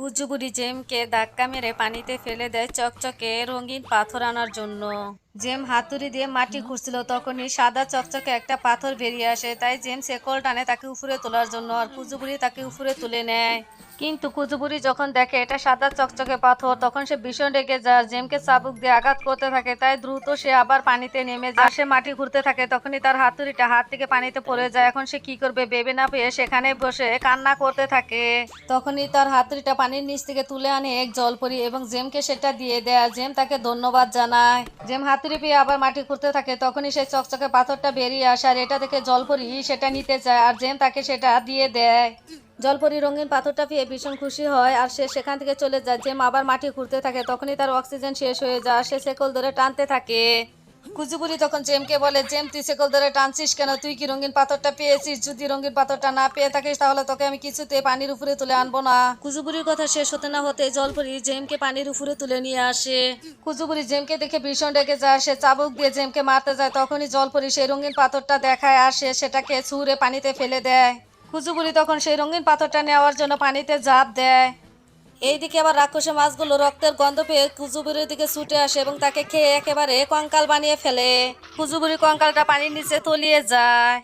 কুচুবুড়ি জেমকে ধাক্কা মেরে পানিতে ফেলে দেয় চকচকে রঙিন পাথর আনার জন্য। জেম হাতুড়ি দিয়ে মাটি খুঁড়ছিল তখনই সাদা চকচকে একটা পাথর বেরিয়ে আসে। তাই জেম সেকল টানে তাকে উপরে তোলার জন্য আর কুচুবুড়ি তাকে উপরে তুলে নেয়। কিন্তু কুচুবুড়ি যখন দেখে এটা সাদা চকচকে পাথর তখন সে ভীষণ রেগে যায় জেমকে চাবুক দিয়ে আঘাত করতে থাকে। তাই দ্রুত সে আবার পানিতে নেমে যায়। সে মাটি ঘুরতে থাকে তখনই তার হাতুড়িটা হাত থেকে পানিতে পড়ে যায়। এখন সে কি করবে ভেবে না পেয়ে সেখানে বসে কান্না করতে থাকে। তখনই তার হাতুড়িটা পানির নিচ থেকে তুলে আনে এক জলপরি এবং জেমকে সেটা দিয়ে দেয়। জেম তাকে ধন্যবাদ জানায়। জেম হাতুড়ি পেয়ে আবার মাটি খুঁড়তে থাকে, তখনই সেই চকচকে পাথরটা বেরিয়ে আসে আর এটা দেখে জলপরি সেটা নিতে চায় আর জেম তাকে সেটা দিয়ে দেয়। জলপরি রঙিন পাথরটা পেয়ে ভীষণ খুশি হয় আর সে সেখান থেকে চলে যায়। জেম আবার মাটি খুঁড়তে থাকে, তখনই তার অক্সিজেন শেষ হয়ে যায় সে সেকল ধরে টানতে থাকে। কুচুপুরি তখন জেমকে বলে জেম তুই সেকল ধরে টানছিস কেন? তুই কি রঙিন পাথরটা পেয়েছিস? যদি রঙিন পাথরটা না পেয়ে থাকিস তাহলে তোকে আমি কিছুতে পানির উপরে তুলে আনব না। কুচুপুরির কথা শেষ হতে না হতে জল জলপরি জেমকে পানির উপরে তুলে নিয়ে আসে। কুচুপুরি জেমকে দেখে ভীষণ রেগে যায়। সে চাবুক দিয়ে জেমকে মারতে যায়। তখনই জল জলপরি সেই রঙিন পাথরটা দেখায় আর সে সেটাকে ছুঁড়ে পানিতে ফেলে দেয়। কুচুপুরি তখন সেই রঙিন পাথরটা নেওয়ার জন্য পানিতে জাপ দেয়। এইদিকে আবার রাক্ষসী মাছগুলো রক্তের গন্ধ পেয়ে কুজুবুরির দিকে ছুটে আসে এবং তাকে খেয়ে একেবারে কঙ্কাল বানিয়ে ফেলে। কুজুবুরি কঙ্কালটা পানির নিচে তলিয়ে যায়।